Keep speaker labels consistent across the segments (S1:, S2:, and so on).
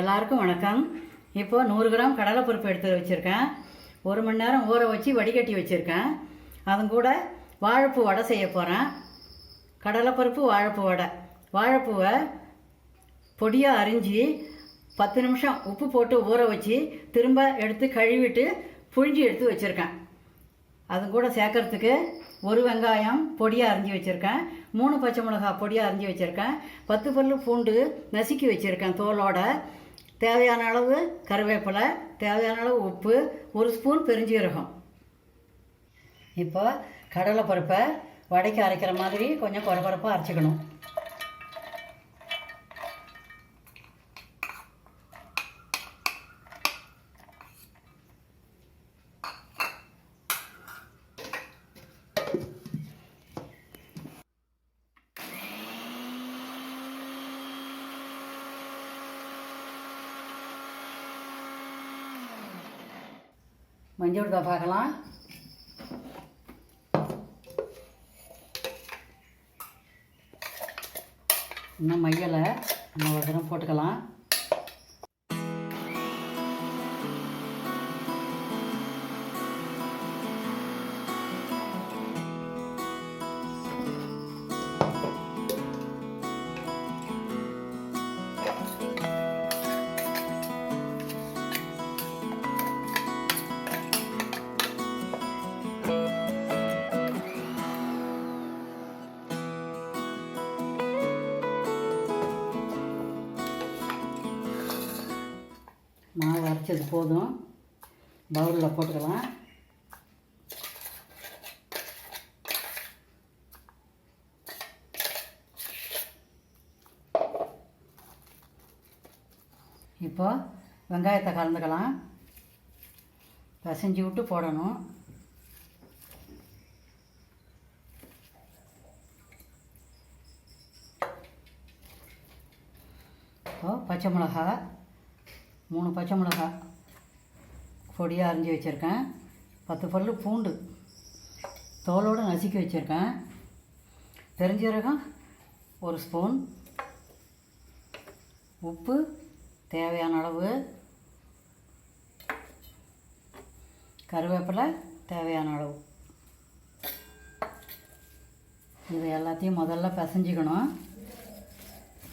S1: எல்லாருக்கும் வணக்கம். இப்போது நூறு கிராம் கடலைப்பருப்பு எடுத்து வச்சுருக்கேன். ஒரு மணி நேரம் ஊற வச்சு வடிகட்டி வச்சுருக்கேன். அதுவும் கூட வாழைப்பூ வடை செய்ய போகிறேன் கடலைப்பருப்பு வாழைப்பூ வடை. வாழைப்பூவை பொடியாக அரிஞ்சு பத்து நிமிஷம் உப்பு போட்டு ஊற வச்சு திரும்ப எடுத்து கழுவிட்டு புழிஞ்சி எடுத்து வச்சுருக்கேன். அது கூட சேர்க்கறதுக்கு ஒரு வெங்காயம் பொடியாக அரிஞ்சு வச்சுருக்கேன். மூணு பச்சை மிளகாய் பொடியாக அரிஞ்சு வச்சுருக்கேன். பத்து பல்லு பூண்டு நசுக்கி வச்சுருக்கேன் தோலோட. தேவையான அளவு கருவேப்பிலை தேவையான அளவு உப்பு ஒரு ஸ்பூன் பெருஞ்சீரகம். இப்போ கடலைப்பருப்பை வடைக்கு அரைக்கிற மாதிரி கொஞ்சம் குறகுறப்பாக அரைச்சிக்கணும். மஞ்சள் தான் பார்க்கலாம். இன்னும் மையலை நம்ம ஒரு தினம் போட்டுக்கலாம். அரைச்சது போதும். பவுலில் போட்டுக்கலாம். இப்போ வெங்காயத்தை கலந்துக்கலாம். பிசைஞ்சு விட்டு போடணும். இப்போ பச்சை மிளகா மூணு பச்சை மிளகாய் பொடியாக அரிஞ்சு வச்சுருக்கேன். பத்து பல்லு பூண்டு தோலோடு நசுக்கி வச்சுருக்கேன். பெருஞ்சீரகம் ஒரு ஸ்பூன். உப்பு தேவையான அளவு. கருவேப்பிலை தேவையான அளவு. இது எல்லாத்தையும் முதல்ல பிசைஞ்சிக்கணும்.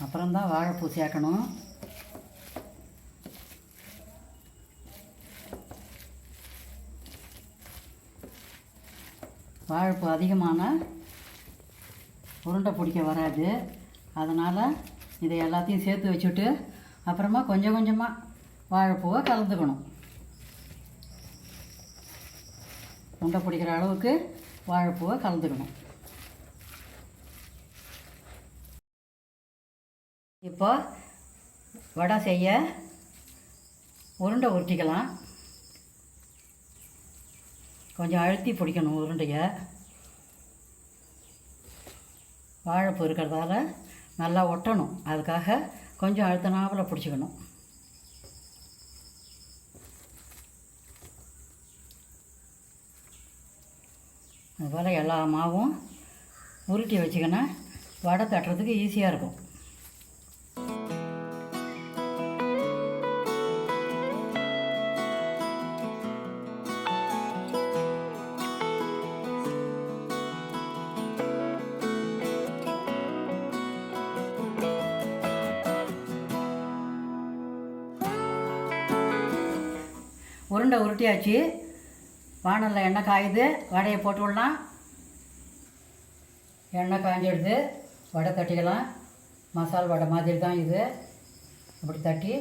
S1: அப்புறம்தான் வாழைப்பூ சேர்க்கணும். வாழைப்பூ அதிகமான உருண்டை பிடிக்க வராது. அதனால் இதை எல்லாத்தையும் சேர்த்து வச்சுட்டு அப்புறமா கொஞ்சம் கொஞ்சமாக வாழைப்பூவை கலந்துக்கணும். உருண்டை பிடிக்கிற அளவுக்கு வாழைப்பூவை கலந்துக்கணும். இப்போ வடை செய்ய உருண்டை உருட்டிக்கலாம். கொஞ்சம் அழுத்தி பிடிக்கணும் உருண்டையை. வாழைப்பூ இருக்கிறதால நல்லா ஒட்டணும். அதுக்காக கொஞ்சம் அழுத்தனாவில் பிடிச்சிக்கணும். அதுபோல் எல்லா மாவும் உருட்டி வச்சுக்கினா வடை தட்டுறதுக்கு ஈஸியாக இருக்கும். உருண்டை உருட்டியாச்சு. வானலில் எண்ணெய் காயுது. வடையை போட்டு விடலாம். எண்ணெய் காஞ்சிடுது. வடை தட்டிக்கலாம். மசால் வடை மாதிரி தான் இது. இப்படி தட்டி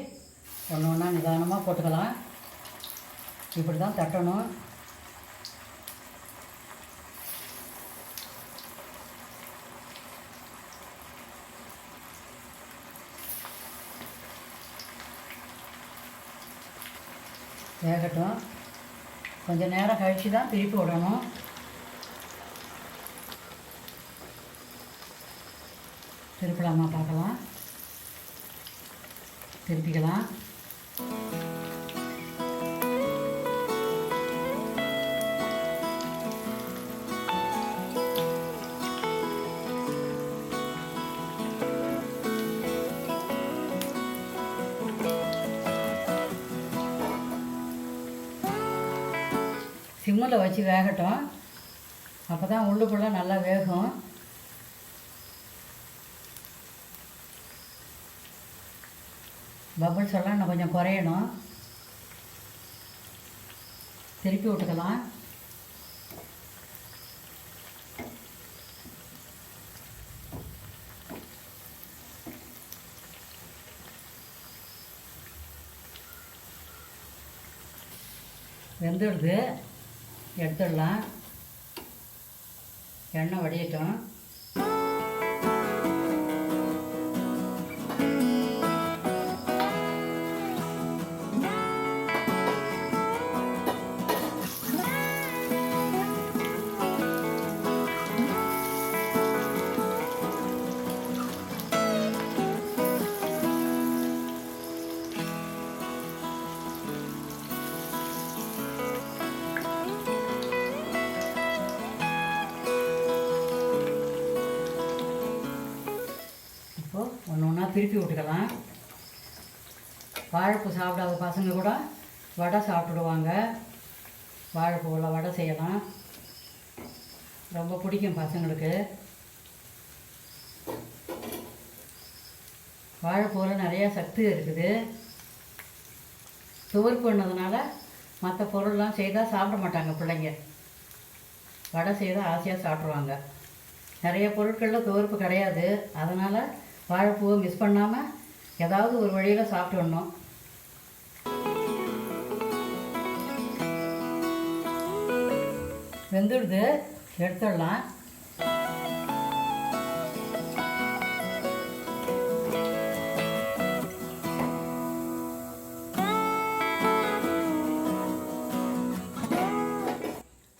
S1: ஒன்று ஒன்றா நிதானமாக போட்டுக்கலாம். இப்படி தான் தட்டணும். வேகட்டும். கொஞ்சம் நேரம் கழித்து தான் திருப்பி விடணும். திருப்பலாமா பார்க்கலாம். திருப்பிக்கலாம். சிம்மில் வச்சு வேகட்டும். அப்போ தான் உள்ளுக்குள்ளே நல்லா வேகும். பபுள்ஸ் எல்லாம் இன்னும் கொஞ்சம் குறையணும். திருப்பி விட்டுக்கலாம். வெந்துடுது. எடுத்துடலாம். எண்ணெய் வடியட்டும் திருப்பி விட்டுக்கலாம். வாழைப்பூ சாப்பிடாத பசங்க கூட வடை சாப்பிட்டுடுவாங்க. வாழைப்பூவில் வடை செய்யலாம். ரொம்ப பிடிக்கும் பசங்களுக்கு. வாழைப்பூவில் நிறையா சத்து இருக்குது. துவர்ப்பு பண்ணதுனால மற்ற பொருள்லாம் செய்தால் சாப்பிட மாட்டாங்க பிள்ளைங்க. வடை செய்தால் ஆசையாக சாப்பிட்ருவாங்க நிறைய பொருட்களில் துவர்ப்பு கிடையாது. அதனால் வாழைப்பூவை மிஸ் பண்ணாமல் ஏதாவது ஒரு வழியில் சாப்பிட்டுடணும் வெந்துடுது. எடுத்துடலாம்.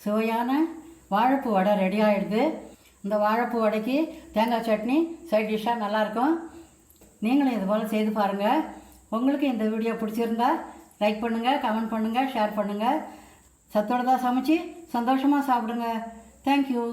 S1: சுவையான வாழைப்பூ வடை ரெடி ஆகிடுது இந்த வாழைப்பூ வடைக்கு தேங்காய் சட்னி சைட் டிஷ்ஷாக நல்லாயிருக்கும். நீங்களும் இது போல் செய்து பாருங்கள் உங்களுக்கு இந்த வீடியோ பிடிச்சிருந்தா லைக் பண்ணுங்கள் கமெண்ட் பண்ணுங்கள் ஷேர் பண்ணுங்கள் சத்தோட தான் சமைச்சு சந்தோஷமாக சாப்பிடுங்க. தேங்க்யூ